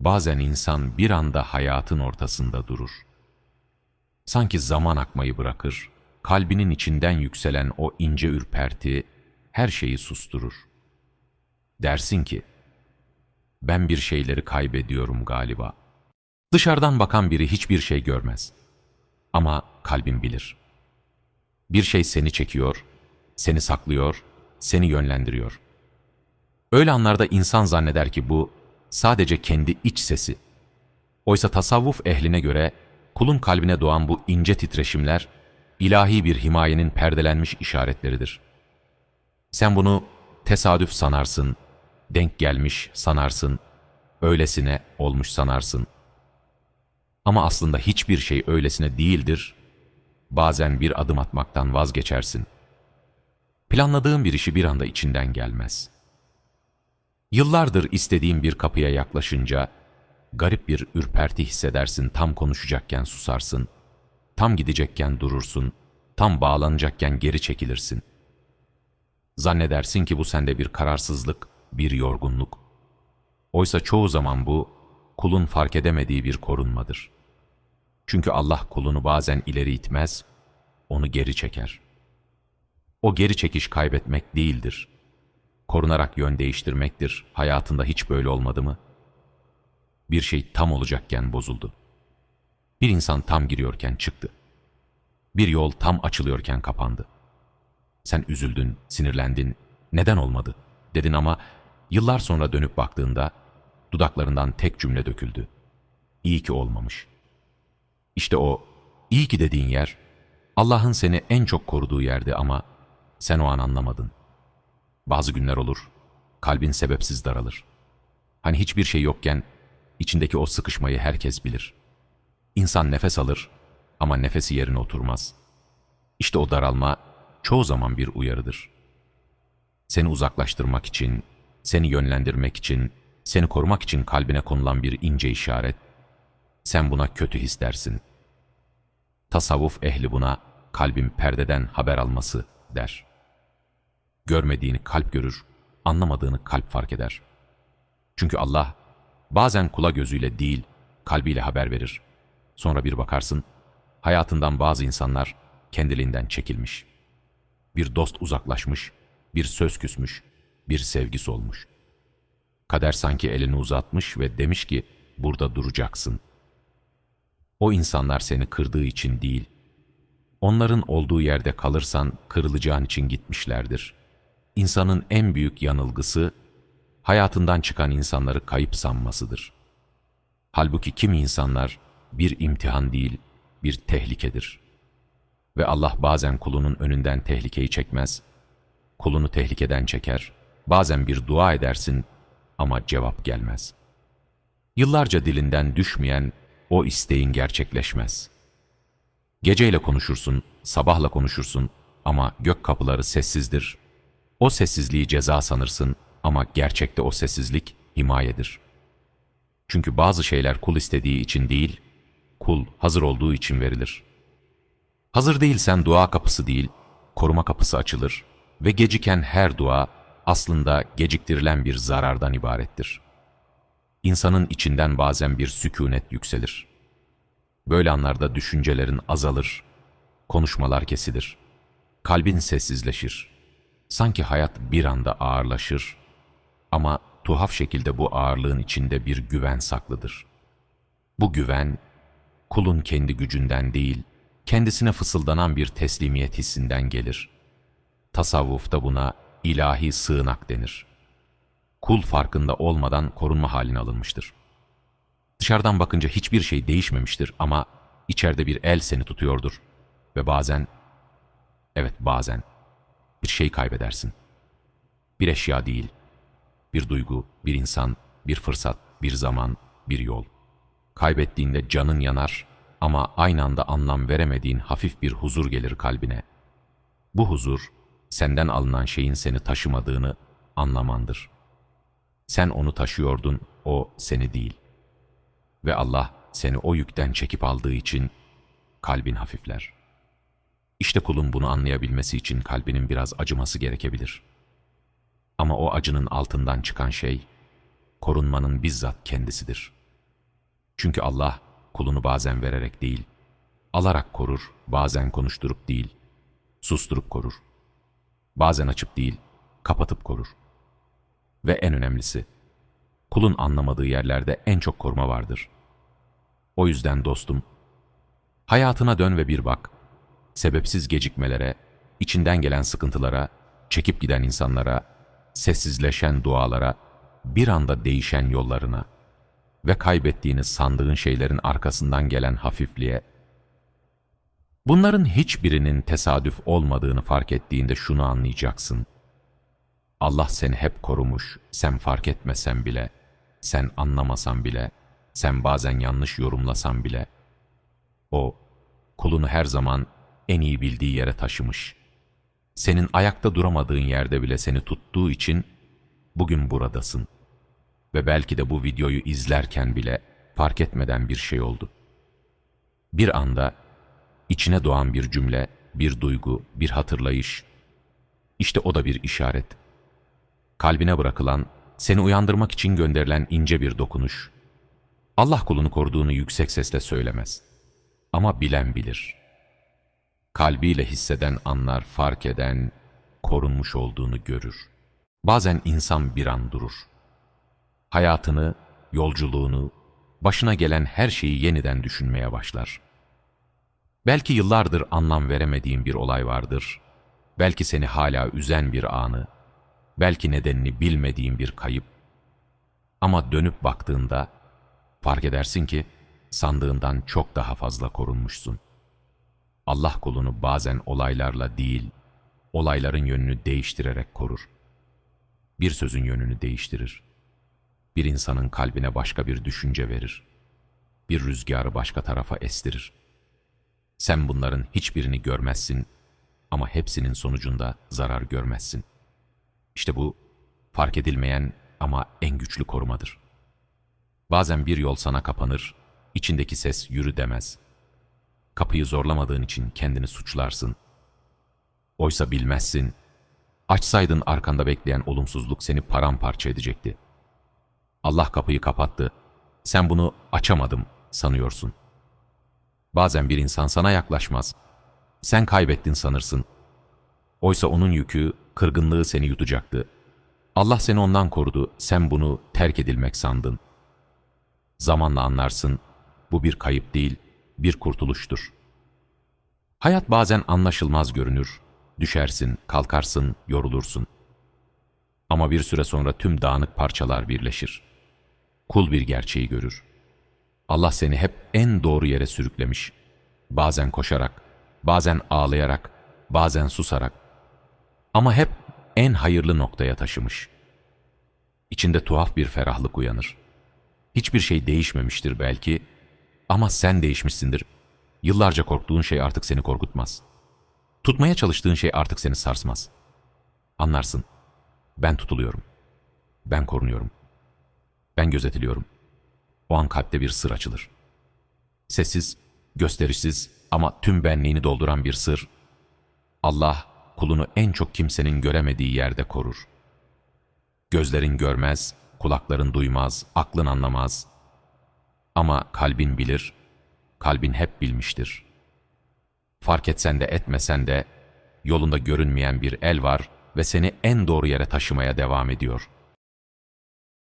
Bazen insan bir anda hayatın ortasında durur. Sanki zaman akmayı bırakır, kalbinin içinden yükselen o ince ürperti her şeyi susturur. Dersin ki, ben bir şeyleri kaybediyorum galiba. Dışarıdan bakan biri hiçbir şey görmez. Ama kalbin bilir. Bir şey seni çekiyor, seni saklıyor, seni yönlendiriyor. Öyle anlarda insan zanneder ki bu sadece kendi iç sesi. Oysa tasavvuf ehline göre kulun kalbine doğan bu ince titreşimler ilahi bir himayenin perdelenmiş işaretleridir. Sen bunu tesadüf sanarsın, denk gelmiş sanarsın, öylesine olmuş sanarsın. Ama aslında hiçbir şey öylesine değildir. Bazen bir adım atmaktan vazgeçersin. Planladığın bir işi bir anda içinden gelmez. Yıllardır istediğin bir kapıya yaklaşınca garip bir ürperti hissedersin, tam konuşacakken susarsın, tam gidecekken durursun, tam bağlanacakken geri çekilirsin. Zannedersin ki bu sende bir kararsızlık, bir yorgunluk. Oysa çoğu zaman bu, kulun fark edemediği bir korunmadır. Çünkü Allah kulunu bazen ileri itmez, onu geri çeker. O geri çekiş kaybetmek değildir. Korunarak yön değiştirmektir. Hayatında hiç böyle olmadı mı? Bir şey tam olacakken bozuldu. Bir insan tam giriyorken çıktı. Bir yol tam açılıyorken kapandı. Sen üzüldün, sinirlendin, neden olmadı dedin ama yıllar sonra dönüp baktığında dudaklarından tek cümle döküldü. İyi ki olmamış. İşte o iyi ki dediğin yer Allah'ın seni en çok koruduğu yerdi ama sen o an anlamadın. Bazı günler olur, kalbin sebepsiz daralır. Hani hiçbir şey yokken içindeki o sıkışmayı herkes bilir. İnsan nefes alır ama nefesi yerine oturmaz. İşte o daralma çoğu zaman bir uyarıdır. Seni uzaklaştırmak için, seni yönlendirmek için, seni korumak için kalbine konulan bir ince işaret. Sen buna kötü his dersin. Tasavvuf ehli buna kalbin perdeden haber alması der. Görmediğini kalp görür, anlamadığını kalp fark eder. Çünkü Allah bazen kula gözüyle değil, kalbiyle haber verir. Sonra bir bakarsın, hayatından bazı insanlar kendiliğinden çekilmiş. Bir dost uzaklaşmış, bir söz küsmüş, bir sevgi solmuş. Kader sanki elini uzatmış ve demiş ki, burada duracaksın. O insanlar seni kırdığı için değil, onların olduğu yerde kalırsan kırılacağın için gitmişlerdir. İnsanın en büyük yanılgısı, hayatından çıkan insanları kayıp sanmasıdır. Halbuki kimi insanlar bir imtihan değil, bir tehlikedir. Ve Allah bazen kulunun önünden tehlikeyi çekmez, kulunu tehlikeden çeker, bazen bir dua edersin ama cevap gelmez. Yıllarca dilinden düşmeyen o isteğin gerçekleşmez. Geceyle konuşursun, sabahla konuşursun ama gök kapıları sessizdir. O sessizliği ceza sanırsın ama gerçekte o sessizlik himayedir. Çünkü bazı şeyler kul istediği için değil, kul hazır olduğu için verilir. Hazır değilsen dua kapısı değil, koruma kapısı açılır ve geciken her dua aslında geciktirilen bir zarardan ibarettir. İnsanın içinden bazen bir sükunet yükselir. Böyle anlarda düşüncelerin azalır, konuşmalar kesilir, kalbin sessizleşir. Sanki hayat bir anda ağırlaşır ama tuhaf şekilde bu ağırlığın içinde bir güven saklıdır. Bu güven, kulun kendi gücünden değil, kendisine fısıldanan bir teslimiyet hissinden gelir. Tasavvufta buna ilahi sığınak denir. Kul farkında olmadan korunma haline alınmıştır. Dışarıdan bakınca hiçbir şey değişmemiştir ama içeride bir el seni tutuyordur ve bazen, evet bazen bir şey kaybedersin. Bir eşya değil, bir duygu, bir insan, bir fırsat, bir zaman, bir yol. Kaybettiğinde canın yanar ama aynı anda anlam veremediğin hafif bir huzur gelir kalbine. Bu huzur, senden alınan şeyin seni taşımadığını anlamandır. Sen onu taşıyordun, o seni değil. Ve Allah seni o yükten çekip aldığı için kalbin hafifler. İşte kulun bunu anlayabilmesi için kalbinin biraz acıması gerekebilir. Ama o acının altından çıkan şey, korunmanın bizzat kendisidir. Çünkü Allah kulunu bazen vererek değil, alarak korur, bazen konuşturup değil, susturup korur. Bazen açıp değil, kapatıp korur. Ve en önemlisi, kulun anlamadığı yerlerde en çok koruma vardır. O yüzden dostum, hayatına dön ve bir bak. Sebepsiz gecikmelere, içinden gelen sıkıntılara, çekip giden insanlara, sessizleşen dualara, bir anda değişen yollarına ve kaybettiğini sandığın şeylerin arkasından gelen hafifliğe, Bunların hiçbirinin tesadüf olmadığını fark ettiğinde şunu anlayacaksın. Allah seni hep korumuş, sen fark etmesen bile, sen anlamasan bile, sen bazen yanlış yorumlasan bile. O, kulunu her zaman en iyi bildiği yere taşımış. Senin ayakta duramadığın yerde bile seni tuttuğu için bugün buradasın. Ve belki de bu videoyu izlerken bile fark etmeden bir şey oldu. Bir anda içine doğan bir cümle, bir duygu, bir hatırlayış. İşte o da bir işaret. Kalbine bırakılan, seni uyandırmak için gönderilen ince bir dokunuş. Allah kulunu koruduğunu yüksek sesle söylemez. Ama bilen bilir. Kalbiyle hisseden anlar, fark eden, korunmuş olduğunu görür. Bazen insan bir an durur. Hayatını, yolculuğunu, başına gelen her şeyi yeniden düşünmeye başlar.'' Belki yıllardır anlam veremediğin bir olay vardır. Belki seni hala üzen bir anı. Belki nedenini bilmediğin bir kayıp. Ama dönüp baktığında fark edersin ki sandığından çok daha fazla korunmuşsun. Allah kulunu bazen olaylarla değil, olayların yönünü değiştirerek korur. Bir sözün yönünü değiştirir. Bir insanın kalbine başka bir düşünce verir. Bir rüzgarı başka tarafa estirir. Sen bunların hiçbirini görmezsin ama hepsinin sonucunda zarar görmezsin. İşte bu fark edilmeyen ama en güçlü korumadır. Bazen bir yol sana kapanır, içindeki ses yürü demez. Kapıyı zorlamadığın için kendini suçlarsın. Oysa bilmezsin, açsaydın arkanda bekleyen olumsuzluk seni paramparça edecekti. Allah kapıyı kapattı, sen bunu açamadım sanıyorsun. Bazen bir insan sana yaklaşmaz. Sen kaybettin sanırsın. Oysa onun yükü, kırgınlığı seni yutacaktı. Allah seni ondan korudu, sen bunu terk edilmek sandın. Zamanla anlarsın, bu bir kayıp değil, bir kurtuluştur. Hayat bazen anlaşılmaz görünür. Düşersin, kalkarsın, yorulursun. Ama bir süre sonra tüm dağınık parçalar birleşir. Kul bir gerçeği görür. Allah seni hep en doğru yere sürüklemiş. Bazen koşarak, bazen ağlayarak, bazen susarak. Ama hep en hayırlı noktaya taşımış. İçinde tuhaf bir ferahlık uyanır. Hiçbir şey değişmemiştir belki ama sen değişmişsindir. Yıllarca korktuğun şey artık seni korkutmaz. Tutmaya çalıştığın şey artık seni sarsmaz. Anlarsın. Ben tutuluyorum. Ben korunuyorum. Ben gözetiliyorum.'' O an kalpte bir sır açılır. Sessiz, gösterişsiz ama tüm benliğini dolduran bir sır. Allah kulunu en çok kimsenin göremediği yerde korur. Gözlerin görmez, kulakların duymaz, aklın anlamaz. Ama kalbin bilir, kalbin hep bilmiştir. Fark etsen de etmesen de yolunda görünmeyen bir el var ve seni en doğru yere taşımaya devam ediyor.''